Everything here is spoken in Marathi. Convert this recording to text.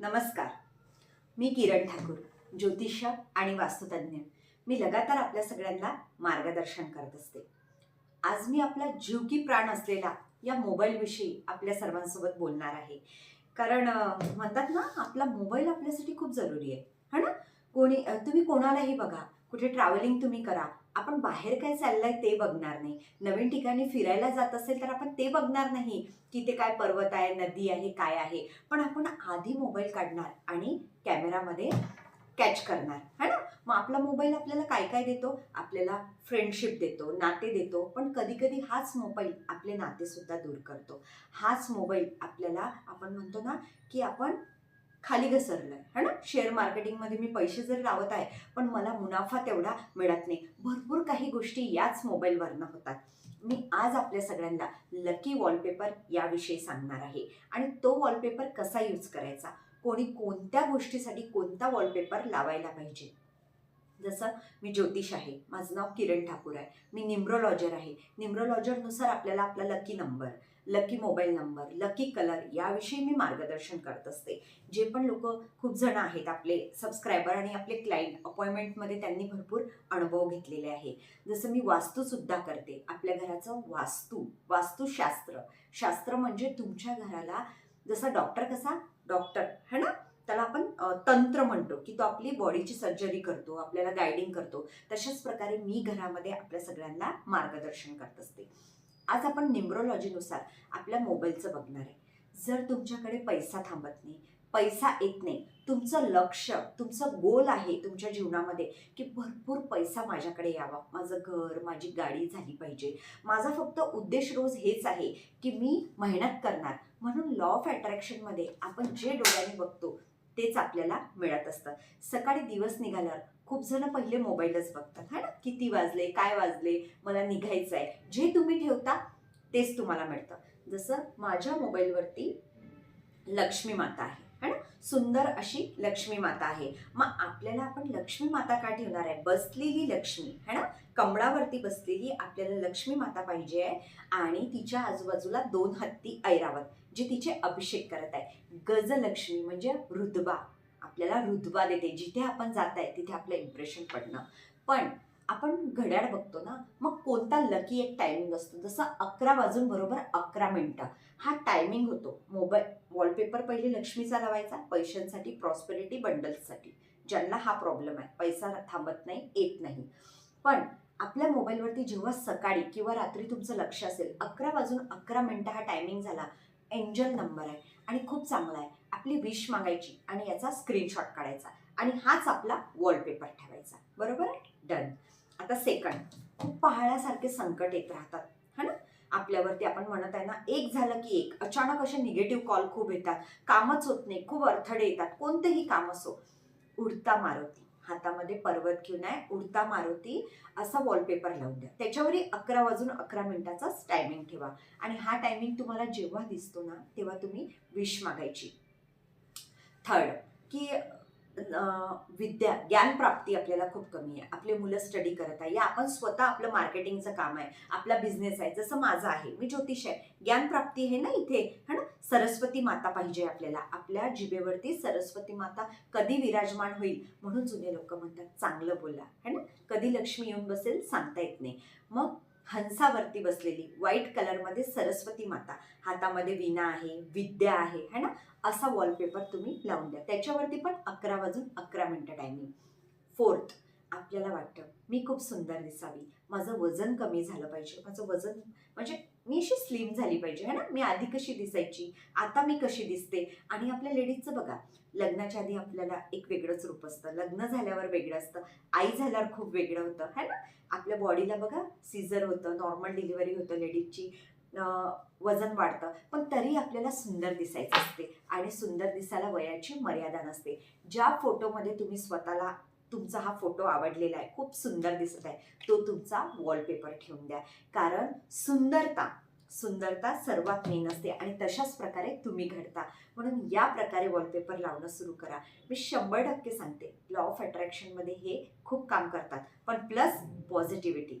नमस्कार. मी किरण ठाकूर ज्योतिष आणि वास्तुतज्ञ. मी लगातार आपल्या सगळ्यांना मार्गदर्शन करत असते. आज मी आपला जीव की प्राण असलेला या मोबाईलविषयी आपल्या सर्वांसोबत बोलणार आहे. कारण म्हणतात ना आपला मोबाईल आपल्यासाठी खूप जरुरी आहे. है ना? कोणी तुम्ही कोणालाही बघा. कुठे ट्रॅव्हलिंग तुम्ही करा. आपण बाहेर काय चाललंय ते बघणार नाही. नवीन ठिकाणी फिरायला जात असेल तर आपण ते बघणार नाही. की ते काय पर्वत आहे नदी आहे काय आहे. पण आपण आधी मोबाईल काढणार आणि कॅमेरामध्ये कॅच करणार. है ना? मग आपला मोबाईल आपल्याला काय काय देतो? आपल्याला फ्रेंडशिप देतो नाते देतो. पण कधी कधी हाच मोबाईल आपले नातेसुद्धा दूर करतो. हाच मोबाईल आपल्याला आपण म्हणतो ना की आपण खाली घसरलं है ना? शेअर मार्केटिंगमध्ये मी पैसे जर लावत आहे पण मला मुनाफा तेवढा मिळत नाही. भरपूर काही गोष्टी याच मोबाईलवरनं होतात. मी आज आपल्या सगळ्यांना लकी वॉलपेपर याविषयी सांगणार आहे. आणि तो वॉलपेपर कसा यूज करायचा? कोणी कोणत्या गोष्टीसाठी कोणता वॉलपेपर लावायला पाहिजे? जसं मी ज्योतिष आहे माझं नाव किरण ठाकूर आहे. मी निम्रोलॉजर आहे. निम्रोलॉजरनुसार आपल्याला आपला lucky number lucky mobile number lucky colour याविषयी मी मार्गदर्शन करत असते. जे पण लोक खूप जण आहेत आपले सबस्क्रायबर आणि आपले क्लायंट अपॉइंटमेंटमध्ये त्यांनी भरपूर अनुभव घेतलेले आहे. जसं मी वास्तूसुद्धा करते. आपल्या घराचं वास्तू वास्तुशास्त्र. शास्त्र म्हणजे तुमच्या घराला जसा डॉक्टर कसा? डॉक्टर है ना? त्याला आपण तंत्र म्हणतो की तो आपली बॉडीची सर्जरी करतो आपल्याला गायडिंग करतो. तशाच प्रकारे मी घरामध्ये आपल्या सगळ्यांना मार्गदर्शन करत असते. आज आपण न्युमरोलॉजीनुसार आपल्या मोबाईलचं बघणार आहे. जर तुमच्याकडे पैसा थांबत नाही पैसा येत नाही तुमचं लक्ष तुमचं गोल आहे तुमच्या जीवनामध्ये की भरपूर पैसा माझ्याकडे यावा. माझं घर माझी गाडी झाली पाहिजे. माझा फक्त उद्देश रोज हेच आहे की मी मेहनत करणार. म्हणून लॉ ऑफ अट्रॅक्शनमध्ये आपण जे डोळ्याने बघतो तेच आपल्याला मिळत असतं. सकाळी दिवस निघाल्यावर खूप जण पहिले मोबाईलच बघतात. है ना? किती वाजले? काय वाजले? मला निघायचं आहे जे तुम्ही ठेवता तेच तुम्हाला मिळतं. जसं माझ्या मोबाईलवरती लक्ष्मी माता आहे. है ना? सुंदर अशी लक्ष्मी माता आहे. मग आपल्याला आपण लक्ष्मी माता का ठेवणार आहे? बसलेली लक्ष्मी है ना? कमळावरती बसलेली आपल्याला लक्ष्मी माता पाहिजे आहे. आणि तिच्या आजूबाजूला दोन हत्ती ऐरावत जे तिचे अभिषेक करत आहे. गजलक्ष्मी म्हणजे रुद्बा आपल्याला रुद्बा देते. जिथे आपण जात आहे तिथे आपलं इम्प्रेशन पडणं. पण आपण घड्याळ बघतो ना मग कोणता लकी एक टायमिंग असतो? जसं अकरा वाजून बरोबर अकरा मिनटं. हा टायमिंग होतो. मोबाईल वॉलपेपर पहिले लक्ष्मीचा लावायचा पैशांसाठी प्रॉस्पेरिटी बंडल्ससाठी ज्यांना हा प्रॉब्लेम आहे. पैसा थांबत नाही येत नाही. पण आपल्या मोबाईलवरती जेव्हा सकाळी किंवा रात्री तुमचं लक्ष असेल अकरा वाजून अकरा मिनटं हा टायमिंग झाला एंजल नंबर आहे. आणि खूप चांगला आहे. आपली विश मागायची आणि याचा स्क्रीनशॉट काढायचा. आणि हाच आपला वॉलपेपर ठेवायचा. बरोबर? आहे डन आता सेकंड. खूप पहाळ्यासारखे संकट येत राहतात. है ना? आपल्यावरती आपण म्हणत आहे ना एक झालं की एक. अचानक असे निगेटिव्ह कॉल खूप येतात. कामच होत नाही. खूप अडथळे येतात. कोणतेही काम असो. उडता मारुती. हातामध्ये पर्वत घेऊन आहे. उडता मारुती. असा वॉलपेपर लावून द्या. त्याच्यावरही अकरा वाजून अकरा मिनिटाचाच टायमिंग ठेवा. आणि हा टायमिंग तुम्हाला जेव्हा दिसतो ना तेव्हा तुम्ही विश मागायची. थर्ड की विद्या ज्ञानप्राप्ती आपल्याला खूप कमी आहे. आपले मुलं स्टडी करत आहे. या आपण स्वतः आपलं मार्केटिंगचं काम आहे. आपला बिझनेस आहे. जसं माझं आहे. मी ज्योतिष आहे. ज्ञानप्राप्ती आहे ना इथे. है ना? सरस्वती माता पाहिजे आपल्याला. आपल्या जिभेवरती सरस्वती माता कधी विराजमान होईल? म्हणून जुने लोक म्हणतात चांगलं बोला. है ना? कधी लक्ष्मी येऊन बसेल? सांगता येत नाही. मग हंसावरती बसलेली. व्हाईट कलरमध्ये सरस्वती माता. हातामध्ये विना आहे विद्या आहे है ना? असा वॉलपेपर तुम्ही लावून द्या. त्याच्यावरती पण अकरा वाजून अकरा मिनटं टायमिंग फोर्थ आपल्याला वाटतं मी खूप सुंदर दिसावी. माझं वजन कमी झालं पाहिजे. माझं वजन म्हणजे मी अशी स्लिम झाली पाहिजे है ना? मी आधी कशी दिसायची आता मी कशी दिसते? आणि आपल्या लेडीजचं बघा लग्नाच्या आधी आपल्याला एक वेगळंच रूप असतं. लग्न झाल्यावर वेगळं असतं. आई झाल्यावर खूप वेगळं होतं है ना? आपल्या बॉडीला बघा सीझर होतं नॉर्मल डिलिव्हरी होतं लेडीजची. वजन वाढतं. पण तरी आपल्याला सुंदर दिसायचं असते. आणि सुंदर दिसायला वयाची मर्यादा नसते. ज्या फोटोमध्ये तुम्ही स्वतःला तुमचा हा फोटो आवडलेला आहे खूप सुंदर दिसत आहे. तो तुमचा वॉलपेपर ठेवून द्या. कारण सुंदरता सुंदरता सर्वात मेन असते आणि तशाच प्रकारे तुम्ही घडता. म्हणून या प्रकारे वॉलपेपर लावणं सुरू करा. मी शंभर टक्के सांगते लॉ ऑफ अट्रॅक्शनमध्ये हे खूप काम करतात. पण प्लस पॉझिटिव्हिटी